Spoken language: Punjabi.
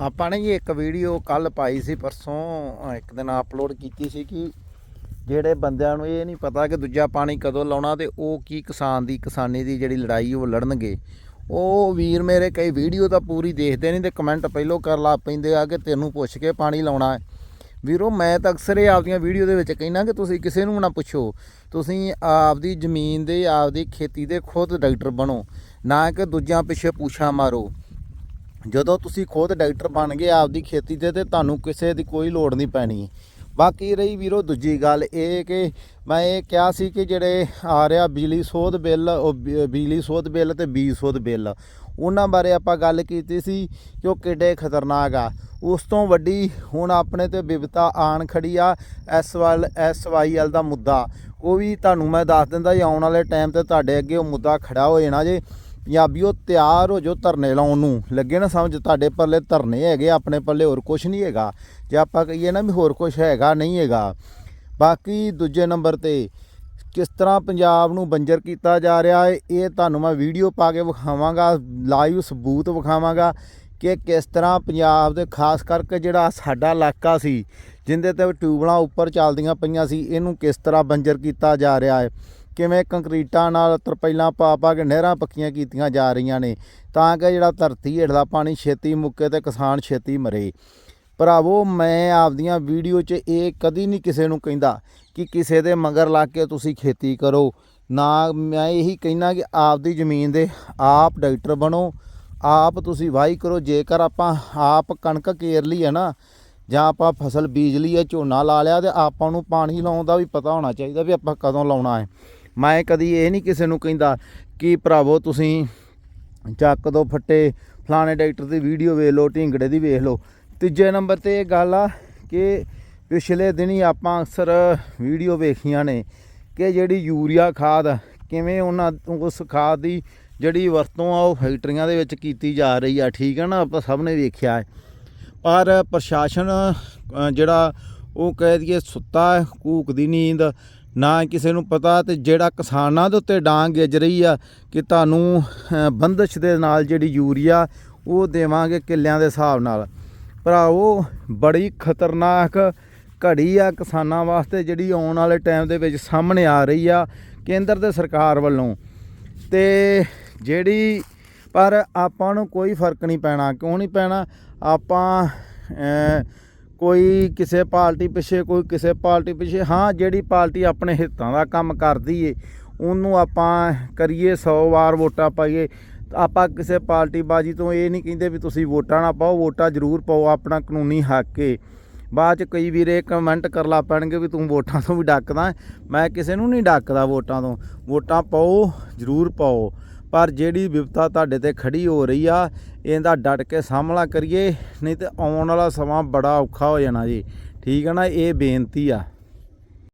ਆਪਾਂ ਨੇ ਜੀ ਇੱਕ ਵੀਡੀਓ ਕੱਲ ਪਾਈ ਸੀ ਪਰਸੋਂ ਇੱਕ ਦਿਨ ਅਪਲੋਡ ਕੀਤੀ ਸੀ ਕਿ ਜਿਹੜੇ ਬੰਦਿਆਂ ਨੂੰ ਇਹ ਨਹੀਂ ਪਤਾ ਕਿ ਦੂਜਾ ਪਾਣੀ ਕਦੋਂ ਲਾਉਣਾ ਤੇ ਉਹ ਕੀ ਕਿਸਾਨ ਦੀ, ਕਿਸਾਨੀ ਦੀ ਜਿਹੜੀ ਲੜਾਈ ਉਹ ਲੜਨਗੇ। ਉਹ ਵੀਰ ਮੇਰੇ ਕਈ ਵੀਡੀਓ ਤਾਂ ਪੂਰੀ ਦੇਖਦੇ ਨਹੀਂ ਤੇ ਕਮੈਂਟ ਪਹਿਲੋਂ ਕਰ ਲਾ ਪੈਂਦੇ ਆ ਕਿ ਤੈਨੂੰ ਪੁੱਛ ਕੇ ਪਾਣੀ ਲਾਉਣਾ ਹੈ। ਵੀਰੋ, ਮੈਂ ਤਾਂ ਅਕਸਰ ਇਹ ਆਪਦੀਆਂ ਵੀਡੀਓ ਦੇ ਵਿੱਚ ਕਹਿਣਾ ਕਿ ਤੁਸੀਂ ਕਿਸੇ ਨੂੰ ਨਾ ਪੁੱਛੋ। ਤੁਸੀਂ ਆਪਦੀ ਜ਼ਮੀਨ ਦੇ, ਆਪਦੀ ਖੇਤੀ ਦੇ ਖੁਦ ਡਾਕਟਰ ਬਣੋ। ਨਾ ਕਿ ਦੂਜਿਆਂ ਪਿੱਛੇ ਪੂਛਾ ਮਾਰੋ। ਜਦੋਂ ਤੁਸੀਂ ਖੁਦ ਡਾਕਟਰ ਬਣ ਗਏ ਆਪਦੀ ਖੇਤੀ ਤੇ ਤੇ ਤੁਹਾਨੂੰ ਕਿਸੇ ਦੀ ਕੋਈ ਲੋੜ ਨਹੀਂ ਪੈਣੀ। ਬਾਕੀ ਰਹੀ ਵੀਰੋ ਦੂਜੀ ਗੱਲ ਇਹ ਕਿ ਮੈਂ ਇਹ ਕਿਹਾ ਸੀ ਕਿ ਜਿਹੜੇ ਆ ਰਿਹਾ ਬਿਜਲੀ ਸੋਧ ਬਿੱਲ, ਉਹ ਬਿ- ਬਿਜਲੀ ਸੋਧ ਬਿੱਲ ਤੇ ਬੀਜ ਸੋਧ ਬਿੱਲ। ਉਹਨਾਂ ਬਾਰੇ ਆਪਾਂ ਗੱਲ ਕੀਤੀ ਸੀ ਕਿ ਉਹ ਕਿੱਡੇ ਖਤਰਨਾਕ ਆ। ਉਸ ਤੋਂ ਵੱਡੀ ਹੁਣ ਆਪਣੇ ਤੇ ਵਿਵਤਾ ਆਣ ਖੜੀ ਆ ਐਸ ਵਾਲ, ਐਸ ਵਾਈ ਐਲ ਦਾ ਮੁੱਦਾ। ਉਹ ਵੀ ਤੁਹਾਨੂੰ ਮੈਂ ਦੱਸ ਦਿੰਦਾ ਜੀ, ਆਉਣ ਵਾਲੇ ਟਾਈਮ ਤੇ ਤੁਹਾਡੇ ਅੱਗੇ ਉਹ ਮੁੱਦਾ ਖੜਾ ਹੋ ਜਾਣਾ ਜੇ। ਪੰਜਾਬੀਓ ਤਿਆਰ ਹੋ ਜੋ ਧਰਨੇ ਲਾਉਣ ਨੂੰ। ਲੱਗੇ ਨਾ ਸਮਝ, ਤੁਹਾਡੇ ਪੱਲੇ ਧਰਨੇ ਹੈਗੇ, ਆਪਣੇ ਪੱਲੇ ਹੋਰ ਕੁਝ ਨਹੀਂ ਹੈਗਾ। ਜੇ ਆਪਾਂ ਕਹੀਏ ਨਾ ਵੀ ਹੋਰ ਕੁਝ ਹੈਗਾ, ਨਹੀਂ ਹੈਗਾ। ਬਾਕੀ ਦੂਜੇ ਨੰਬਰ ਤੇ, ਕਿਸ ਤਰ੍ਹਾਂ ਪੰਜਾਬ ਨੂੰ ਬੰਜਰ ਕੀਤਾ ਜਾ ਰਿਹਾ ਹੈ, ਇਹ ਤੁਹਾਨੂੰ ਮੈਂ ਵੀਡੀਓ ਪਾ ਕੇ ਵਿਖਾਵਾਂਗਾ ਲਾਈਵ ਸਬੂਤ ਵਿਖਾਵਾਂਗਾ ਕਿ ਕਿਸ ਤਰ੍ਹਾਂ ਪੰਜਾਬ ਦੇ, ਖਾਸ ਕਰਕੇ ਜਿਹੜਾ ਸਾਡਾ ਇਲਾਕਾ ਸੀ, ਜਿੰਦੇ ਤੇ ਟਿਊਬਲਾਂ ਉੱਪਰ ਚੱਲਦੀਆਂ ਪਈਆਂ ਸੀ, ਇਹਨੂੰ ਕਿਸ ਤਰ੍ਹਾਂ ਬੰਜਰ ਕੀਤਾ ਜਾ ਰਿਹਾ ਹੈ। ਕਿਵੇਂ ਕੰਕਰੀਟਾਂ ਨਾਲ ਤਰਪੈਲਾਂ ਪਾ ਪਾ ਕੇ ਨਹਿਰਾਂ ਪੱਕੀਆਂ ਕੀਤੀਆਂ ਜਾ ਰਹੀਆਂ ਨੇ, ਤਾਂ ਕਿ ਜਿਹੜਾ ਧਰਤੀ ਹੇਠਲਾ ਪਾਣੀ ਛੇਤੀ ਮੁੱਕੇ ਤੇ ਕਿਸਾਨ ਛੇਤੀ ਮਰੇ। ਭਰਾਵੋ, ਮੈਂ ਆਪਦੀਆਂ ਵੀਡੀਓ 'ਚ ਇਹ ਕਦੀ ਨਹੀਂ ਕਿਸੇ ਨੂੰ ਕਹਿੰਦਾ ਕਿ ਕਿਸੇ ਦੇ ਮਗਰ ਲੱਗ ਕੇ ਤੁਸੀਂ ਖੇਤੀ ਕਰੋ। ਨਾ, ਮੈਂ ਇਹੀ ਕਹਿਣਾ ਕਿ ਆਪਦੀ ਜ਼ਮੀਨ ਦੇ ਆਪ ਡਾਕਟਰ ਬਣੋ, ਆਪ ਤੁਸੀਂ ਵਾਹੀ ਕਰੋ। ਜੇਕਰ ਆਪਾਂ ਆਪ ਕਣਕ ਕੇਰ ਲਈ ਹੈ ਨਾ, ਜਾਂ ਆਪਾਂ ਫਸਲ ਬੀਜ ਲਈ ਹੈ, ਝੋਨਾ ਲਾ ਲਿਆ ਤੇ ਆਪਾਂ ਨੂੰ ਪਾਣੀ ਲਾਉਣ ਦਾ ਵੀ ਪਤਾ ਹੋਣਾ ਚਾਹੀਦਾ ਵੀ ਆਪਾਂ ਕਦੋਂ ਲਾਉਣਾ ਹੈ। ਮੈਂ ਕਦੀ ਇਹ ਨਹੀਂ ਕਿਸੇ ਨੂੰ ਕਹਿੰਦਾ ਕਿ ਭਰਾਵੋ ਤੁਸੀਂ ਚੱਕ ਦੋ ਫੱਟੇ, ਫਲਾਣੇ ਡਾਕਟਰ ਦੀ ਵੀਡੀਓ ਵੇਖ ਲਓ, ਢਿੰਗੜੇ ਦੀ ਵੇਖ ਲਓ। ਤੀਜੇ ਨੰਬਰ ਤੇ ਇਹ ਗੱਲ ਆ ਕਿ ਪਿਛਲੇ ਦਿਨੀ ਆਪਾਂ ਅਕਸਰ ਵੀਡੀਓ ਵੇਖੀਆਂ ਨੇ ਕਿ ਜਿਹੜੀ ਯੂਰੀਆ ਖਾਦ ਕਿਵੇਂ ਉਹਨਾਂ ਉਸ ਖਾਦ ਦੀ ਜਿਹੜੀ ਵਰਤੋਂ ਆ ਉਹ ਫੈਕਟਰੀਆਂ ਦੇ ਵਿੱਚ ਕੀਤੀ ਜਾ ਰਹੀ ਆ। ਠੀਕ ਹੈ ਨਾ? ਆਪਾਂ ਸਭ ਨੇ ਵੇਖਿਆ ਹੈ। ਪਰ ਪ੍ਰਸ਼ਾਸਨ ਜਿਹੜਾ ਉਹ ਕਹਿ ਦਈਏ ਸੁੱਤਾ ਕੂਕ ਦੀ ਨੀਂਦ ਨਾ ਕਿਸੇ ਨੂੰ ਪਤਾ ਤੇ ਜਿਹੜਾ ਕਿਸਾਨਾਂ ਦੇ ਉੱਤੇ ਡਾਂਗ ਗਿੱਜ ਰਹੀ ਆ ਕਿ ਤੁਹਾਨੂੰ ਅ, ਬੰਦਸ਼ ਦੇ ਨਾਲ ਜਿਹੜੀ ਯੂਰੀਆ ਉਹ ਦੇਵਾਂਗੇ ਕਿੱਲਿਆਂ ਦੇ ਹਿਸਾਬ ਨਾਲ। ਭਰਾਵੋ ਬੜੀ ਖਤਰਨਾਕ ਘੜੀ ਆ ਕਿਸਾਨਾਂ ਵਾਸਤੇ ਜਿਹੜੀ ਆਉਣ ਵਾਲੇ ਟਾਈਮ ਦੇ ਵਿੱਚ ਸਾਹਮਣੇ ਆ ਰਹੀ ਆ ਕੇਂਦਰ ਤੇ ਸਰਕਾਰ ਵੱਲੋਂ। ਤੇ ਜਿਹੜੀ ਪਰ ਆਪਾਂ ਨੂੰ ਕੋਈ ਫ਼ਰਕ ਨਹੀਂ ਪੈਣਾ ਕਿਉਂ ਨਹੀਂ ਪੈਣਾ? ਆਪਾਂ ਕੋਈ ਕਿਸੇ ਪਾਰਟੀ ਪਿੱਛੇ, ਕੋਈ ਕਿਸੇ ਪਾਰਟੀ ਪਿੱਛੇ, ਹਾਂ, ਜਿਹੜੀ ਪਾਰਟੀ ਆਪਣੇ ਹਿੱਤਾਂ ਦਾ ਕੰਮ ਕਰਦੀ ਏ, ਉਹਨੂੰ ਆਪਾਂ ਕਰੀਏ 100 ਵਾਰ ਵੋਟਾਂ ਪਾਈਏ, ਤਾਂ ਆਪਾਂ ਕਿਸੇ ਪਾਰਟੀ ਬਾਜੀ ਤੋਂ ਇਹ ਨਹੀਂ ਕਹਿੰਦੇ ਵੀ ਤੁਸੀਂ ਵੋਟਾਂ ਨਾ ਪਾਓ, ਵੋਟਾਂ ਜ਼ਰੂਰ ਪਾਓ, ਆਪਣਾ ਕਾਨੂੰਨੀ ਹੱਕ ਏ। ਬਾਅਦ ਚ ਕਈ ਵੀਰੇ ਕਮੈਂਟ ਕਰ ਲਾ ਪੈਣਗੇ ਵੀ ਤੂੰ ਵੋਟਾਂ ਤੋਂ ਵੀ ਡੱਕਦਾ ਮੈਂ ਕਿਸੇ ਨੂੰ ਨਹੀਂ ਡੱਕਦਾ ਵੋਟਾਂ ਤੋਂ। ਵੋਟਾਂ ਪਾਓ, ਜ਼ਰੂਰ ਪਾਓ। ਪਰ ਜਿਹੜੀ ਵਿਪਤਾ ਤੁਹਾਡੇ ਤੇ ਖੜੀ ਹੋ ਰਹੀ ਆ, ਇਹਦਾ ਡਟ ਕੇ ਸਾਹਮਣਾ ਕਰੀਏ, ਨਹੀਂ ਤੇ ਆਉਣ ਵਾਲਾ ਸਮਾਂ ਬੜਾ ਔਖਾ ਹੋ ਜਾਣਾ ਜੀ। ਠੀਕ ਹੈ ਨਾ, ਇਹ ਬੇਨਤੀ ਆ।